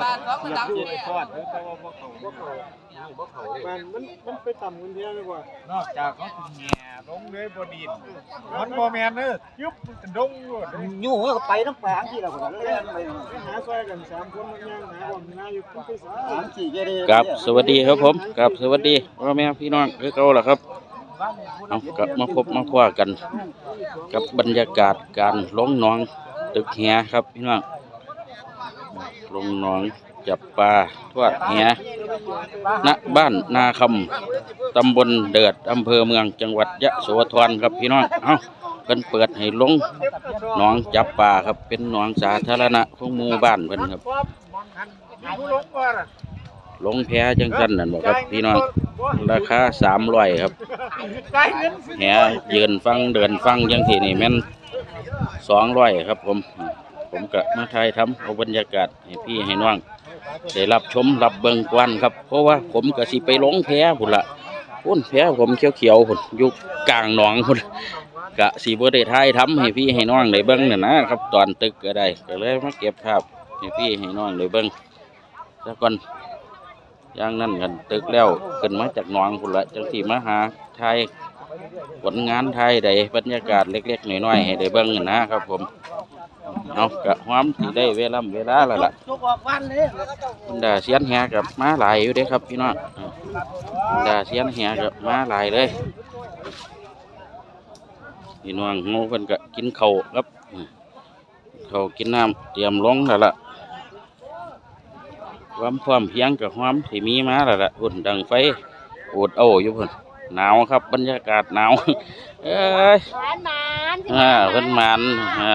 บ้านเขาก็ดังอยู่แน่ในทอดแล้วแต่ว่าบ่เขาบ่เขาบ่เขามันมันมันไปต่ำกันเทียเลยว่านอกจากเขาถึงแง่ลงเลยบ่ดินมันบ่แม่นเด้อยุบมันดงโลดเด้อยู่ก็ไปน้ำปลาที่เราคนนั้นเลยไปหาซอยกันสามคนมันย่างหาความน่าอยู่คุณไปสาสามสี่เจดีกับสวัสดีครับผมกับสวัสดีพ่อแม่พี่น้องคือเก่าล่ะครับเอากลับมาพบมาพว่ากัน กับบรรยากาศการลงหน้องตึกแหครับพี่น้อง ลงหน้องจับปลาทอดแหณบ้านนาคำตำบลเดิดอำเภอเมืองจังหวัดยะโสธรครับพี่น้องเอาเพิ่นเปิดให้ลงหน้องจับปลาครับเป็นหน้องสาธารณะของหมู่บ้านเพิ่นครับ ลงแพจังสันนั่นบ่ครับพี่น้องราคาสามร้อยครับจ่ายเงินแหยืนฟังเดินฟังยังทีนี่แม่นสองร้อยครับผม ผมก็มาถ่ายทำเอาบรรยากาศให้พี่ให้น้องได้รับชมรับเบิงกวนครับ เพราะว่าผมก็สิไปลงแพพุ่นละพุ่นแพผมเขียวๆพุ่นอยู่กลางหนองพุ่นกะสิบ่ได้ถ่ายทำให้พี่ให้น้องได้เบิ่งน่ะนะครับ ตอนตึกก็ได้ก็เลยมาเก็บภาพให้พี่ให้น้องได้เบิงแล้วก่อนย่างนั้นกันตึกแล้วขึ้นมาจากหนองพุ่นละจังที่มาหาไทยผลงานไทยได้บรรยากาศเล็กๆน้อยๆให้ได้เบิ่งนะครับผม เอากะความที่ได้เวลาเวลาแล้วล่ะทุกวันเลยบรรดาเสียนแหกับมาหลายอยู่เด้ครับพี่น้องบรรดาเสียนแหกับมาหลายเลยพี่น้องโง่เพิ่นก็กินข้าวครับข้าวกินน้ำเตรียมลงแล้วล่ะความพร้อมเพรียงกับความที่มีมาแล้วล่ะหุ่นดังไฟโอดเอาอยู่พุ่นหนาวครับบรรยากาศหนาวเอ้ยหวานหมานอ่าเพิ่นมันอ่า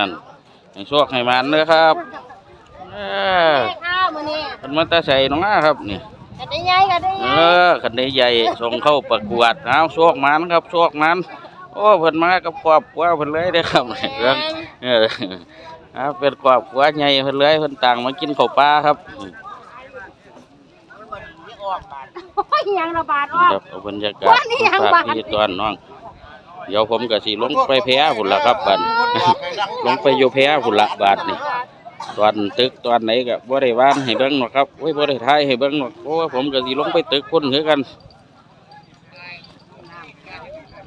ให้โชคให้มันเด้อครับเออแม่ข้าวมื้อนี้เพิ่นมาแตาใส่น้องอาครับนี่กันได้ใหญ่กันได้ใหเอญ่อคันใดใหญ่ส่งเข้าประกวดเอาโชคมันครับโชคมันโอ้เพิ่นมากับครอบครัวเพิ่นเลยเด้อครับเรื่องเออเอาเป็นครอบครัวใหญ่เพิ่นเลยเพิ่นต่างมากินข้าวปลาครับโอ้ยยังระบาดออก ครับเอาบรรยากาศว่านี่ยังฝากบาดพี่ตอนน้อง เดี๋ยวผมก็สิลงไปแพ้หุ่นละครับบัดลงไปอยู่แพ้หุ่นละบาทนี่ตอนตึกตอนไหนก็บ่ได้วานให้เบิ้งหรอกครับโอ้ยบ่ได้ทายให้เบิ้งหรอกเพราะว่าผมก็สิลงไปตึกพุ่นคือกัน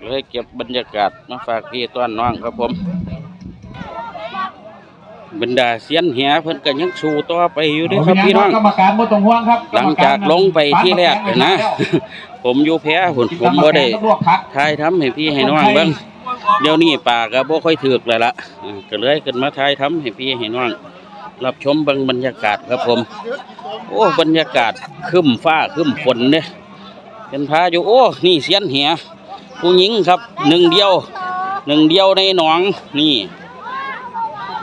เลยเก็บบรรยากาศมาฝากพี่ตอนน้องครับผม บรรดาเสียนแหเพิ่นก็ยังสู้ต่อไปอยู่เด้อครับพี่น้องกรรมการบ่ต้องห่วงครับหลังจากลงไปที่แรกน่ะนะผมอยู่แพ้หุ่นผมบ่ได้ถ่ายทำให้พี่ให้น้องเบิ่งเดี๋ยวนี้ป่าก็บ่ค่อยถึกแล้วล่ะอ่าก็เลยขึ้นมาถ่ายทำให้พี่ให้น้องรับชมเบิ่งบรรยากาศครับผม โอ้บรรยากาศครึ้มฟ้าครึ้มฝนเด้เป็นพาอยู่โอ้นี่เสียนแหผู้หญิงครับหนึ่งเดียวหนึ่งเดียวในหนองนี่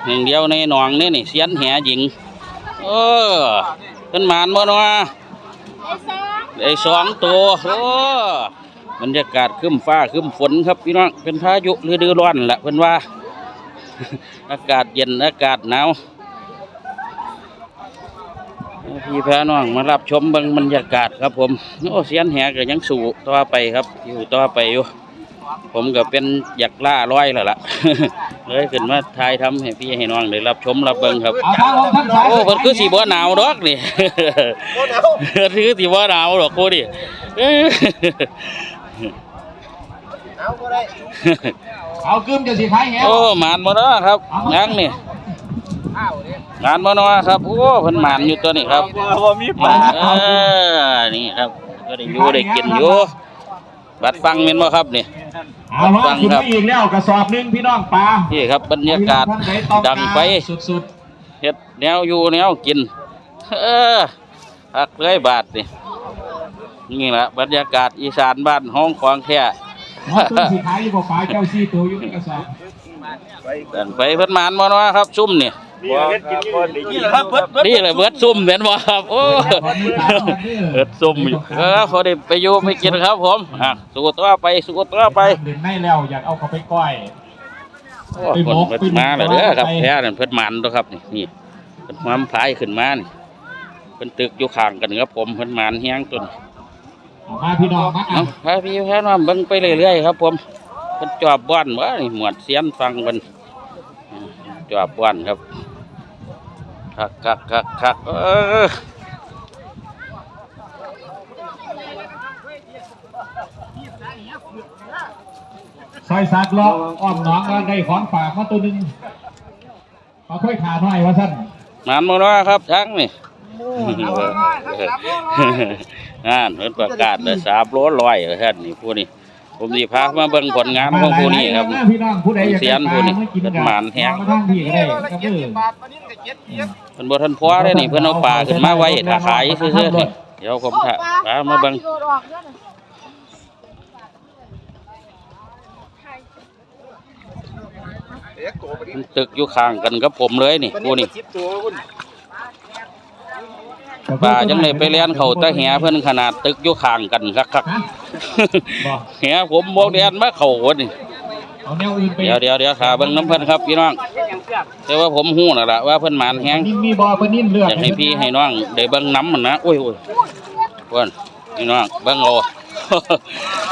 หนึ่งเดียวในหนองนี่นี่เสียนแหหญิงเออขึ้นมานบ่เนาะไอ้สองได้สองตัวโอ้บรรยากาศครึ้มฟ้าครึ้มฝนครับพี่น้องเป็นพายุฤดูร้อนแหละเพิ่นว่า อากาศเย็นอากาศหนาวพี่แพาน้องมารับชมเบิ่งบรรยากาศครับผมโอ้เสียนแหก็ยังสู่ต่อไปครับอยู่ต่อไปอยู่ ผมก็เป็นอยากล่าร้อยแล้วล่ะ เลยขึ้นมาถ่ายทำให้พี่ให้น้องได้รับชมรับเบิ่งครับเอาทางลงทางซ้ายโอ้เพิ่นคือสิบ่หนาวดอกนี่เพิ่นคือสิบ่หนาวดอกโคดิเอ้ยเอาก็ได้เอากึมจะสิขายแหวโอ้หมานบ่เนาะครับยังนี่หมานบ่เนาะครับโอ้เพิ่นหมานอยู่ตัวนี้ครับบ่มีปลาเออนี่ครับ ก็ได้อยู่ได้กินอยู่ บัดฟังแม่นบ่ครับนี่ เอามาขึ้นมาอีกแล้วกระสอบหนึงพี่น้องปลานี่ครับบรรยากาศดังไฟสุดเฮ็ดแนวอยู่แนวกิน เออพักเลยบาทนี่นี่ล่ะบรรยากาศอีสานบ้านห้องของแท้ๆเอาตัวสิขายอยู่บ่ปลาเจ้าซี่ตัวอยู่ในกระสอบเดินไปเพิ่นหมานบ่เนาะครับซุ่มนี่ มีเฮ็ดกินอยู่นี่นี่แหละครับเบิดเบิดนี่เลยเบิดซุ่มแม่นบ่ครับโอ้เบิดซุ่มอยู่เออพอได้ไปอยู่ไปกินครับผมอะสู้ต่อไปสู้ต่อไปเดินในแล้วอยากเอาเขาไปก้อยโอ้คนเพิ่นมาแล้วเด้อครับแท้นั่นเพิ่นหมานตัวครับนี่นี่เพิ่นความพายขึ้นมานี่เพิ่นตึกอยู่ข้างกันครับผมเพิ่นหมานแฮงตัวนี้เอามาพี่น้องมาเอาพาพี่พาน้องเบิ่งไปเรื่อยๆครับ ผมเพิ่นจอบบ้านบ่นี่หมวดเสียนฟังเพิ่นอืมจอบบ้านครับ คักคักคักคักเออซอยสักล้ออ้อมหน้องแล้วได้ของฝากมาตัวหนึงมาค่อยขาหน่อยว่าสั้นหมันมาแล้วครับทั้งนี่งานเพิ่นประกาศเลยสามโลร้อยท่านนี่ผู้นี้ ผมสิพามาเบิ่งผลงานของผู้นี้ครับพี่น้องผู้ใดอยากเสียนผู้นี้มากินเป็นกัหมานแห้งมาทางพี่ก็ได้ครับเออเพิ่นบ่ทันพอเด้นี่เพิ่นเอาปลาขึ้นมาไว้ถ้าขายซื่อๆนี่เดี๋ยวผมถ้าพามาเบิ่งโดดออกเด้อน่ะเอ๊ะโกบ่ดีมันตึกอยู่ข้างกันกับผมเลยนี่ผู้นี้สิบตัวคุณ ปลาจังได๋ไปเลี้ยนเขาตะแหเพิ่นขนาดตึกอยู่ข้างกันคักฮะๆบอกแหผมบ่เรียนมาเข้าคนนี่เอาแนวอื่นไปเดี๋ยวเดี๋ยวเดี๋ยวขาเบิ่งน้ำเพิ่นครับพี่น้องแต่ว่าผมฮู้น่ะล่ะว่าเพิ่นหมานแฮงนิ่มมีบอเพิ่นนิ่มเลือกอยากให้พี่ให้น้องได้เบิ่งน้ำมันนะโอ้ยโอ้ยเพิ่นพี่น้องเบิ่งเอา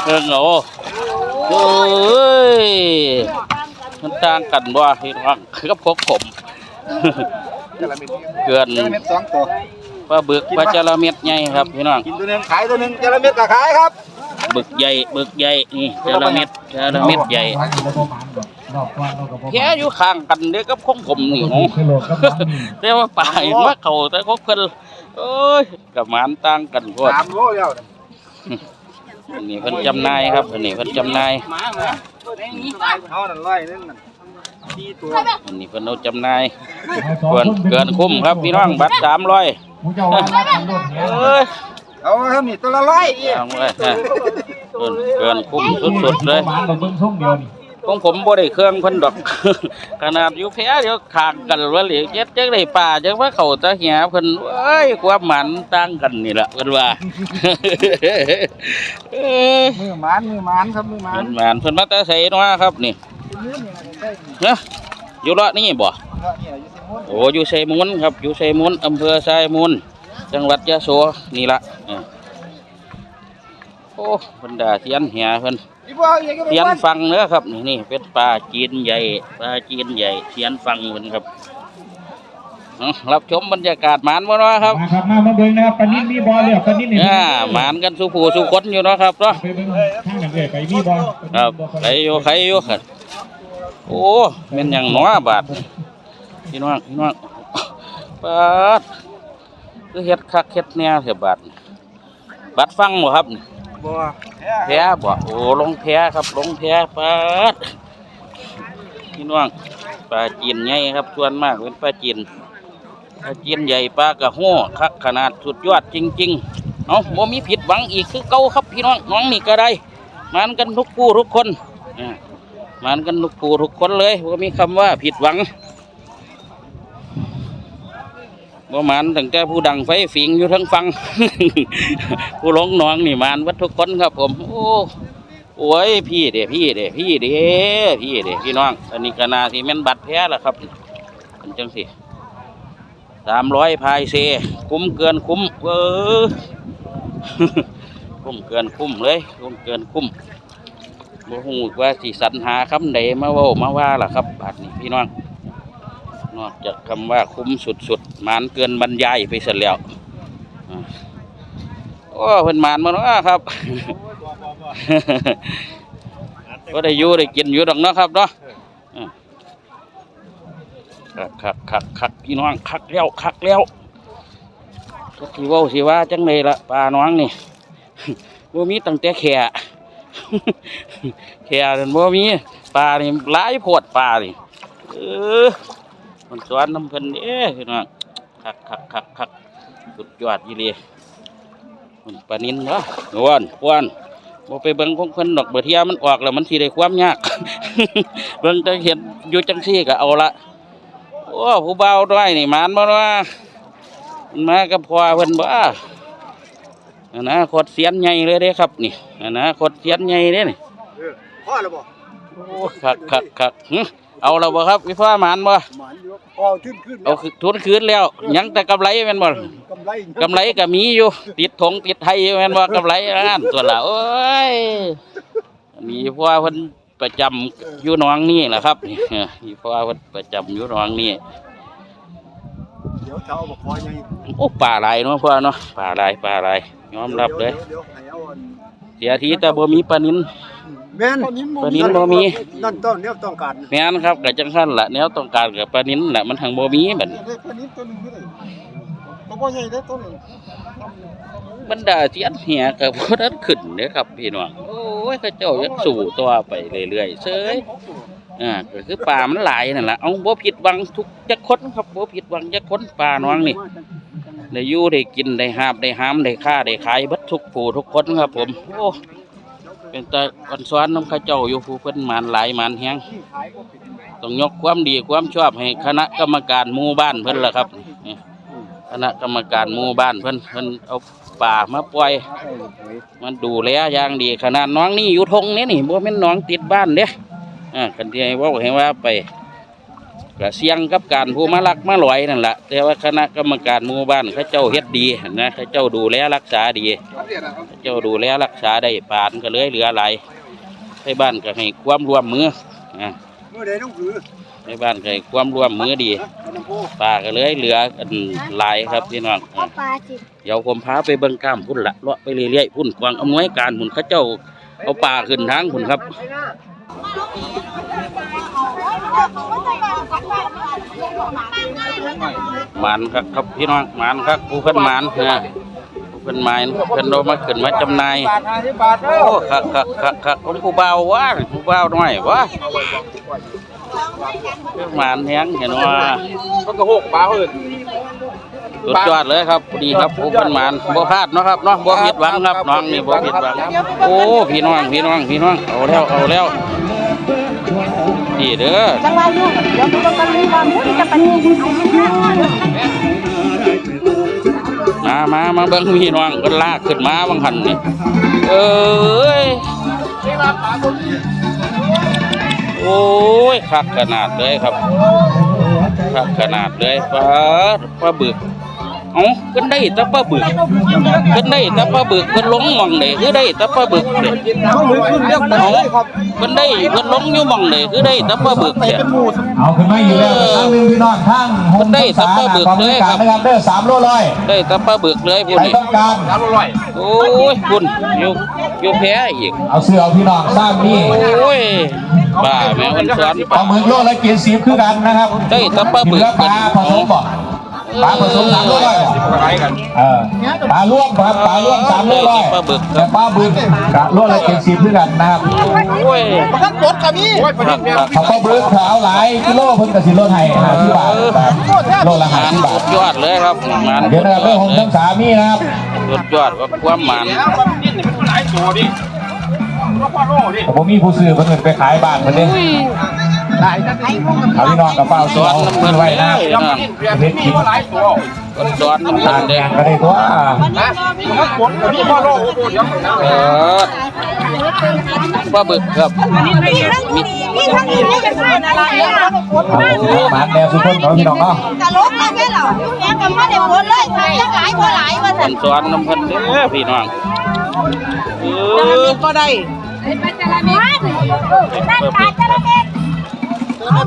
เบิ่งเอาโอ้ยมันต่างกันบ่พี่น้องกับพวกผมจระเม็ดเกินจระเม็ดสองตัว ปลาบึกปลาจาระเม็ดใหญ่ครับพี่น้องกินตัวหนึงขายตัวหนึงจระเม็ดก็ขายครับบึกใหญ่บึกใหญ่นี่จาระเม็ดจาระเม็ดใหญ่วางอยู่แล้วบ่หมานดอกดอกว่าดอกกับบ่หมานแค่อยู่ข้างกันเด้อกับของผมนี่โอ้คือโหลดกับน้ำนี่แต่ว่าป่าเห็นว่าเขาแต่เขาเพิ่นโอ้ยกับหมานต่างกันโพดสามโลแล้วเนี่ยอันนี้เพิ่นจำหนายครับอันนี้เพิ่นจำหนายเอานั่นร้อยนึงนั่นสี่ตัว อันนี้เพิ่นเอาจำหนายอาสองเกินคเกินคุ้มครับพี่น้องบัตรสามร้อยห มูเจ้าว่ารักกันโลดแหเอ้ยเอาเท่านี้ตัวละร้อยอีกสามร้อยฮะเกินเกินคุ้มสุดๆเลยหมานดอกเบิ่งช่องเดียวนี่ของผมบ่ได้เครื่องเพิ่นดอก ขนาดอยู่แพ้เดี๋ยวขางกันว่าเหลียเจ็ดจังได้ป่าจังว่าเขาตะเหียเพิ่นเอ้ยความหมันต่างกันนี่ล่ะเพิ่นว่า เอ้ยมือหมานมือหมานครับมือหมานมันหมันเพิ่นมาแต่ไสเนาะครับนี่เนาะอยู่เลาะนี่บ่ โอ้อยู่ไซมุนครับ อยู่ไซมุนอำเภอไซมุนจังหวัดยะโสนี่ละเออโอ้เพิ่นด่าเสียนเหียเพิ่นเสียนฟังเนื้อครับ นี่นี่เป็นปลาจีนใหญ่ปลาจีนใหญ่เสียนฟังเพิ่นครับเอารับชมบรรยากาศหมานบ่เนาะครับมาครับมามาเบิ่งนะครับปลานิ่มมีบอเลือกปลานิ่มนี่อ่าหมานกันสู่ผู้สู่คนอยู่เนาะครับเนาะไปเบิ่งทางนั้นเลยไปมีบอครับใครอยู่ใครอยู่ครับโอ้เป็นอย่างน้อบาด พี่น้องพี่น้องบาดคือเฮ็ดคักเฮ็ดแนวเถอะบาดบาดฟังบ่ครับนี่บัวแพ้บ่โอ้ลงแพ้ครับลงแพ้ปาดพี่น้องปลาจีนใหญ่ครับส่วนมากเป็นปลาจีนปลาจีนใหญ่ปลากระโห้คักขนาดสุดยอดจริง ๆ เอาบ่มีผิดหวังอีกคือเก่าครับพี่น้องน้องนี่ก็ได้มันกันทุกผู้ทุกคนอ่ามันกันทุกผู้ทุกคนเลยบ่มีคำว่าผิดหวัง บ่มันตั้งแต่ผู้ดังไฟฝิงอยู่ทั้งฟัง ผู้ลงน้องนี่มันวัดทุกคนครับ ผม โอ้โอ้ยพี่เด้พี่เด้พี่เด้พี่เด้พี่น้อง อันนี้กนาสิแม่นบัตรแพ้ละครับเป็นจังสิสามร้อยพายเซ คุ้มเกินคุ้มเออคุ้มเกินคุ้มเลย คุ้มเกินคุ้มบ่ฮู้ว่าสิสรรหาคำใดมาว้ามาว่าล่ะครับบาดนี้พี่น้อง นอกจากคำว่าคุ้มสุดๆหมานเกินบรรยายไปเสร็จแล้วอ่าโอ้เพิ่นหมานมาเนาะครับก็ได้อยู่ได้กินอยู่ดอกเนาะครับเนาะคักคักคักคักพี่น้องคักแล้วคักแล้วกทีเว่าสิว่าจังเลยละปลาน้องนี่บ่มีตั้งแต่แข่แข่นั่นบ่มีปลานี่หลายโพดปลานี่เออ มันสอนน้ำเพิ่นเด้พี่น้องคักคักคักคักสุดยอดยี่เลยมันปลานินเนาะอ้วนอ้วนบ่ไปเบิ่งของเพิ่นดอกเบอเทียมันออกแล้วมันสิได้ความยาก เบิ่งแต่เห็นอยู่จังซี่ก็เอาละโอ้ผู้เบาด้วยนี่มานบ่ว่ามันมากับพ่อเพิ่นบ่อนาคตเสียนใหญ่เลยเด้ครับ นี่อนาคตเสียนใหญ่เด้นี่พ่อแล้วบ่โอ้คักคักคักหึ เอาแล้วบ่ครับพี่พ่อหมานบ่หมานอยู่เอาขึ้นขึ้นเอาคือทุนคืนแล้วยังแต่กำไรแม่นบ่กำไรกำไรก็มีอยู่ ติดถงติดไทยแม่นบ่กำไรอ่านตัวละโอ้ยมีพ่อเพิ่นประจำอยู่หนองนี่แหละครับนี่เออมีพ่อเพิ่นประจำอยู่หนองนี่เดี๋ยวยวเจ้าบอกคอยยังโอ้ป่าหลายเนาะพ่อเนาะป่าหลายป่าหลายยอมรับเลยเดี๋ยวให้เอาอันเสียทีแต่บ่มีปลานิน แม่นปลานินบ่มี นั่นต้องเนี่ยต้องการแม่นครับก็จังซั่นล่ะแนวต้องการกับปลานินแหละมันหังบ่มีบัดนี้ได้ปลานิดตัวหนึงก็ได้ตัวบ่ใหญ่ได้ตัวนึงบรรดาเทียนเหียก็บ่ทันขึ้นเด้อครับพี่น้องโอ้ยเขาเจ้ายังสู้ต่อไปเรื่อยๆเซย อ่าก็คือป่ามันหลายนั่นล่ะเอาบ่ผิดหวังทุกจักคนครับบ่ผิดหวังจักคนป่าน้องนี่ได้อยู่ได้กินได้หาบได้หามได้ค่าได้ขายเบัดทุกผู้ทุกคนครับผม โอ้ เป็นตาอันซ้อนน้ำข้าเจ้าอยู่ผู้เพิ่นหมานหลายหมานแฮงต้องยกความดีความชอบให้คณะกรรมการหมู่บ้านเพิ่นล่ะครับคณะกรรมการหมู่บ้านเพิ่นเพิ่นเอาป่ามาปล่อย มันดูแลอย่างดีขนาดน้องนี่อยู่ทงนี่นี่บ่แม่นน้องติดบ้านเด้อ่าคันที่ให้ว่าให้ว่าไป ก็เสี่ยงกับการผู้มาลักมาลอยนั่นแหละแต่ว่าคณะกรรมการหมู่บ้านเขาเจ้าเฮ็ดดีนะเขาเจ้าดูแลรักษาดีเขาเจ้าดูแลรักษาได้ปานก็เลยเหลือหลายให้บ้านก็ให้ความร่วมมืออ่าเมื่อให้บ้านก็ให้ความร่วมมือดีป่าก็เลยเหลือกันหลายครับพี่น้องเดี๋ยวผมพาไปเบิ่งกล้ามพุ่นละเลาะไปเรื่อยๆพุ่นกวางอำนวยการพุ่นเขาเจ้าเอาป่าขึ้นทางพุ่นครับ หมานครับครับพี่น้องหมานครับผู้เพิ่นหมานนะผู้เพิ่นหมานเพิ่นเอามาขึ้นมาจำหน่ายบาท50บาทเด้อโอ้คักคักคักคักของผู้บ่าววะผู้บ่าวน้อยวะเพิ่นหมานแฮงเห็นว่ามันก็หกบาทเอิ้นสุดยอดเลยครับดีครับผู้เพิ่นหมานบ่พลาดเนาะครับเนาะบ่ผิดหวังครับน้องนี่บ่ผิดหวังโอ้พี่น้องพี่น้องพี่น้องเอาแล้วเอาแล้ว ดีเด้อจังหวะอยู่เดี๋ยวมันก็มีความมุ่งจะปานนี้มามามาเบิ่งพี่น้องเพิ่นลากขึ้นมาบางหันนี่เอ้ยโอ้ยคักขนาดเลยครับคักขนาดเลยปลาปลาบึกเอ้าขึ้นได้แตะปลาบึกขึ้นได้แตะปลาบึกเพิ่นลงหม่องเลยคือได้แตะปลาบึกเด้เอาเลยขึ้นเรียกเอ้า เพิ่นได้เพิ่นลงอยู่หม่องเลยคือได้แตะปลาบึกเด้เอาขึ้นมาอยู่แล้วทางหนึ่งพี่น้องทางโฮมได้ศึกษาซัพเปอร์เบิกของเลยการครับนะครับเด้อสามโลร้อยได้แตะปลาบึกเลยพุ่นใครนี่ต้องการ โอ้ยพุ่นอยู่อยู่แพ้อีกเอาเสื้อเอาพี่น้องสร้างนี่โอ้ยบ้าแม่มันสอนปลาหมึกโลละเกียรสิบคือกันนะครับได้แตะปลาบึกเหลือปลาผสมบ่ ปลาผสมสามโลร้อยบ่ก็ไรกันเออปลาร่วมครับปลาร่วมสามโลร้อยปลาบึกแต่ปลาบึกกะโลละเกียรสิบคือกันนะครับโอ้ยมันกดก็มีโอ้ยปลานิดแม่เขาก็บึกขาวหลายกิโลเพิ่นกะสิลดให้ห้าสิบบาทครับโลละห้ามันสิบบาสุทดยอดเลยครับมันเดี๋ยวนะครับเรื่องของทั้งสามีนะครับสุดยอดว่าความมันแล้วปลานิดนี่มันหลายตัวดิก็พอโลดิแต่ผมมีผู้ซื้อเพิ่นเงินไปขายบ้านเพิ่นเด้หลายจังซี่ เอาพี่น้องกับเป้าสอนน้ำเพิ่นไว้นะเลยนะเพียงมีว่าหลายตัวสอนน้ำเพิ่กานรเด้งก็ได้ตัวนะมันกดก็มีพอโลเดี๋ยวเออปลาบึกครับมีทั้งนี้มีทั้งนี้ไม่เป็นอะไรอะหมานแนวสุพรรณเขาพี่น้องเนาะตลกเลยแม่เหรอแม่ก็ไม่ได้ผลเลยทำยังหลายบ่หลายว่าสอนสอนน้ำเพิ่นเด้อพี่น้องเออก็ได้เป็นจระเม็ดนั่นปลาจระเม็ ด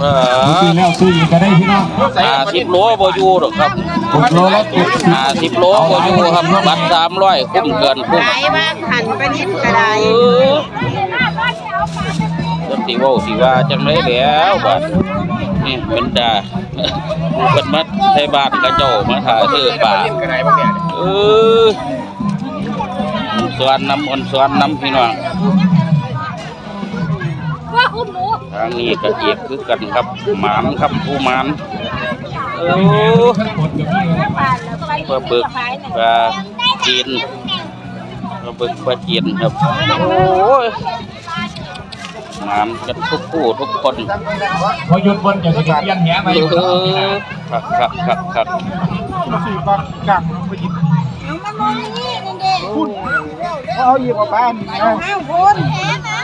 เออซื้อแล้วซื้ออีกก็ได้พี่น้องห้าสิบโลบ่อยู่หรอกครับหกโลละเจ็ดสิบห้าสิบโลบ่อยู่ครับบัตรสามร้อยคุ้มเกินคุ้มหลายว่าหันไปนิดก็ได้เออจังสิเว้าสิว่าจังไดแล้วบัดนี่เป็นดาเพิ่นมาไทบ้านกระเจ้ามาถ่ายซื้อปลากันไหนบ้างเนี่ยเออสวนน้ำมนต์สวนน้ำพี่น้อง ว่าคุณหมูทางนี้ก็เอียกคือกันครับหมานครับผู้หมานเออปลาบึกปลาจีนปลาบึกปลาจีนครับโอ้ยหมานกันทุกผู้ทุกคนพอหยุดบนจะสิเปลี่ยนแหมาอยู่เออคักคักคักคักสี่ปลากังไปยิบมันมองนี่นี่เด้คุณเอาหยิบออกไปนี่นะห้าคนแค่นะ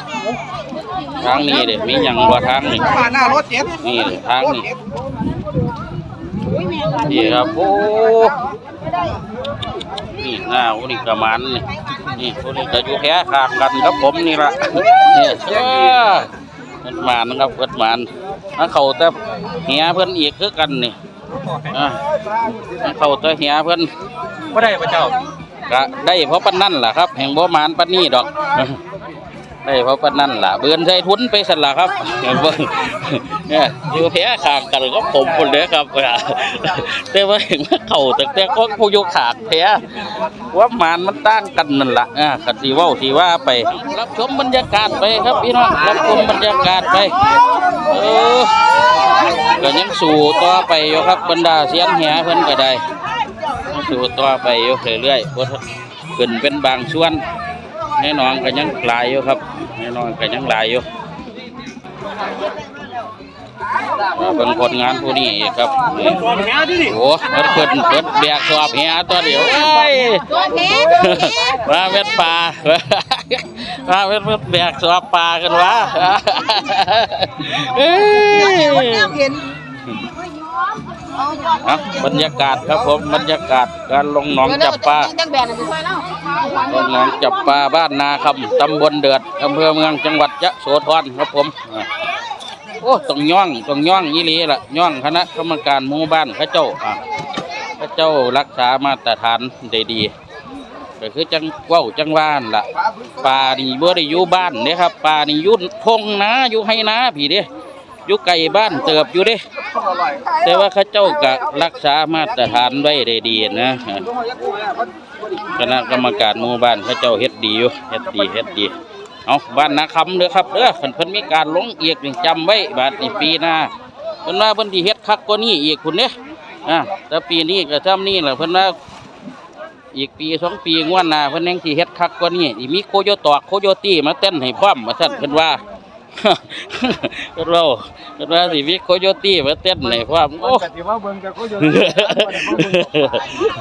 ทางนี้เด็มีอย่างว่าทางนี้ปลาหน้ารถเจ็ดนี่เลยทางนี้นี่ครับโอ้นี่หน้าโอ้นี่กระมันนี่นี่โอ้นี่ก็อยู่แค่ขางกันครับผมนี่ละเนี่ยเชื่อเกิดมานครับเกิดมานถ้าเขาแต่เหียเพิ่นอีกคือกันนี่อะมันเข้าตัวเหียเพิ่นบ่ได้พระเจ้าก็ได้เพราะปานนั่นล่ะครับ แห่งบ่หมานปานนี้ดอก ได้เพราะปานนั่นล่ะเบือนใส่ทุนไปสันล่ะครับเห็นบ่เนี่ยอยู่แพ้ขางกันก็ผมคนเด้อครับแต่ว่าเห็นว่าเข้าแต่แต่ก็ผู้อยู่ขางแพ้ว่ามานมันต่างกันนั่นล่ะอ่าก็สิว้าสิว่าไป รับชมบรรยากาศไปครับพี่น้องรับชมบรรยากาศไปเออก็ยังสู่ต่อไปอยู่ครับบรรดาเสียนแหเพิ่นก็ได้สู่ต่อไปอยู่เรื่อยๆบ่ทันขึ้นเป็นบางส่วน แน่นอนก็ยังหลายอยู่ครับ แน่นอนก็ยังหลายอยู่มาเบิ่งผลงานผู้นี้ครับโอ้เพิ่นเพิ่นเพิ่นแบกสอบเหียตัวเดียวเอ้ยตัวแม่ตัวแม่มาเม็ดปลามาเม็ดเม็ดแบกสอบปลากันวะเอ้ยเห็นครับบรรยากาศครับผมบรรยากาศการลงหนองจับปลา จังแบนไปช่วยแล้วลงหนองจับปลาบ้านนาคำตำบลเดือดอำเภอเมืองจังหวัดยะโสธรครับผมโอ้ต้องย่องต้องย่องยี่หลีล่ะย่องคณะกรรมการหมู่บ้านเข้าเจ้าอะเข้าเจ้ารักษามาตรฐานได้ดีก็คือจังว้าจังว่านล่ะปลานี่บ่ได้อยู่บ้านเด้ครับปลานี่อยู่ทงนาอยู่ให้นาพี่เด้อยู่ไกลบ้านเติบอยู่เด้ แต่ว่าข้าเจ้าก็รักษามาตรฐานไว้ได้ดีนะ คณะกรรมการหมู่บ้านเข้าเจ้าเฮ็ดดีอยู่เฮ็ดดีเฮ็ดดีเอาบ้านนาคำเด้อครับเด้อเพิ่นเพิ่นมีการลงเอียกนี่จำไว้บาดนี้ปีหน้าเพิ่นว่าเพิ่นสิเฮ็ดคักกว่านี้อีกคุณเด้ออ่าแต่ปีนี้ก็ซ้ำนี่แหละเพิ่นว่าอีกปีสองปีงวดหน้าเพิ่นยังสิเฮ็ดคักกว่านี้อีมีโคโยตอกโคโยตี้มาเต้นให้พร้อมว่าซั่นเพิ่นว่าเพิ่นว่าเพิ่นว่าสิมีโคโยตี้มาเต้นให้พร้อมโอ้กติว่าเบิ่งก็ก็อยู่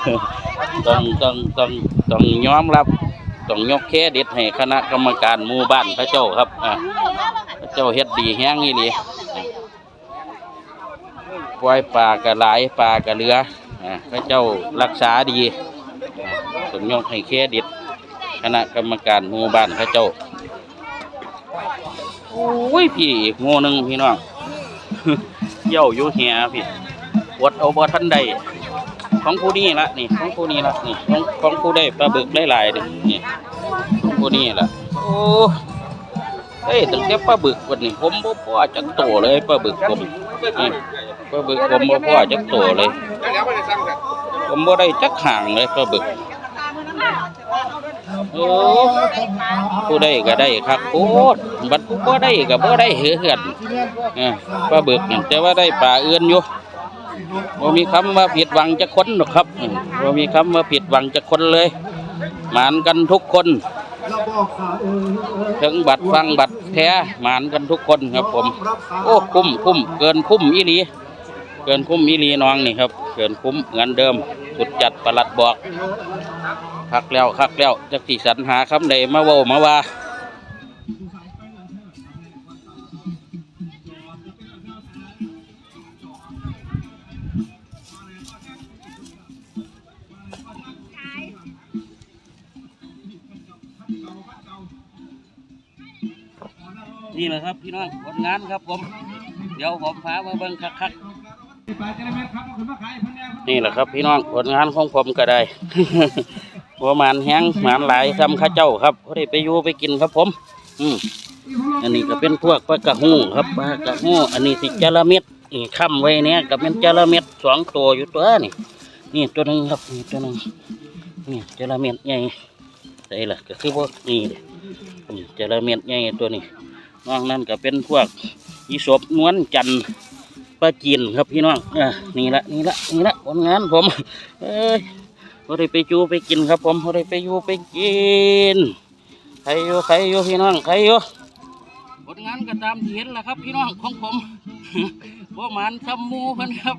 ต้ องต้องต้องต้องยอมรับต้องยกเครดิตให้คณะกรรมการหมู่บ้านพระเจ้าครับอ่าพระเจ้าเฮ็ดดีแห้งนี่ดีปล่อยปลากระหลายปลากระเหลืออ่าพระเจ้ารักษาดีต้องยกให้เครดิตคณะกรรมการหมู่บ้านพระเจ้าโอ้ยพี่อีกโง่หนึ่งพี่น้องเย่าอยู่เหียพี่วดเอาบ่ทันใด ของผู้นี้ละนี่ของผู้นี้ละนี่ของของผู้ได้ปลาบึกได้หลายเลยนี่ของผู้นี้ละโอ้เฮ้ยตั้งแต่ปลาบึกวันนี้ผมบ่พอจักโตเลยปลาบึกผมนี่ปลาบึกผมบ่พอจักโตเลยผมบ่ได้จักห่างเลยปลาบึกโอ้ผู้ได้ก็ได้ครับโคตรบัดผู้บ่ได้ก็บ่ได้เหือเหือนปลาบึกนั่นแต่ว่าได้ปลาเอื่นอยู่ บ่มีคำว่าผิดหวังจะค้นหรอกครับบ่มีคำว่าผิดหวังจะค้นเลย หมานกันทุกคนถึงบัตรฟังบัตรแท้หมานกันทุกคนครับผม โอ้คุ้มคุ้มเกินคุ้มอีหลีเกินคุ้มอีหลีน้องนี่ครับ เกินคุ้มเงินเดิมสุดจัดประหลัดบอกคักแล้วคักแล้วจักที่สรรหาคำใดมาว้ามาว่า พี่น้องผลงานครับผม เดี๋ยวผมพามาเบิ่งคักๆนี่แหละครับ พี่น้องผลงานของผมก็ได้ประมาณแห้งหมานหลายทำข้าเจ้าครับเขาได้ไปอยู่ไปกินครับผม อืมอันนี้ก็เป็นพวกปลากระหูครับปลากระหูอันนี้สิจระเม็ดนี่ค้ำไว้เนี่ยก็เป็นจระเม็ดสองตัวอยู่ตัวนี่นี่ตัวนึงครับนี่ตัวนึงนี่จระเม็ดใหญ่ใส่ละก็คือพวกนี่เด้อืมจระเม็ดใหญ่ตัวนี้ นอกนั้นก็เป็นพวกยีสบนวลจันทร์ปลาจีนครับพี่น้องอะนี่ละนี่ละนี่ละผลงานผม เอ้ยพอได้ไปจูไปกินครับ ผมพอได้ไปอยู่ไปกินใครอยู่ใครอยู่พี่น้องใครอยู่ผลงานก็ตามที่เห็นแหละครับพี่น้องของผมพวกมันซ้ำมูเพิ่นครับ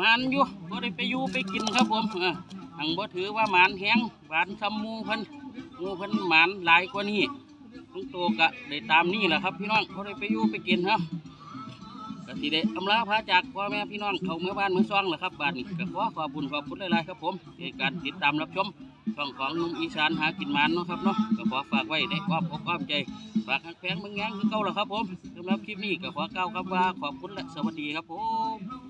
มันอยู่พอได้ไปอยู่ไปกินครับผมอะหังบ่ถือว่าหมันแห้งหวานซ้ำมูเพิ่นมูเพิ่นหมันหลายกว่านี้ ของตัวกะได้ตามนี่แหละครับ พี่น้องเขาได้ไปอยู่ไปกินครับกสิได้อำลาพาจากพ่อแม่พี่น้องเขาเมื่อบ้านเมื่อซ่องแหละครับบ้านนี้ก็ขอขอบุญขอบคุณหลายๆครับผมในการติดตามรับชมช่องของนุ่มอีสานหากินมันเนาะครับเนาะก็ขอฝากไว้ในความอกความใจฝากแพงมึงแงงคือเก่าแหละครับผมสำหรับคลิปนี้ก็ขอกล่าวคำว่าขอบคุณและสวัสดีครับผม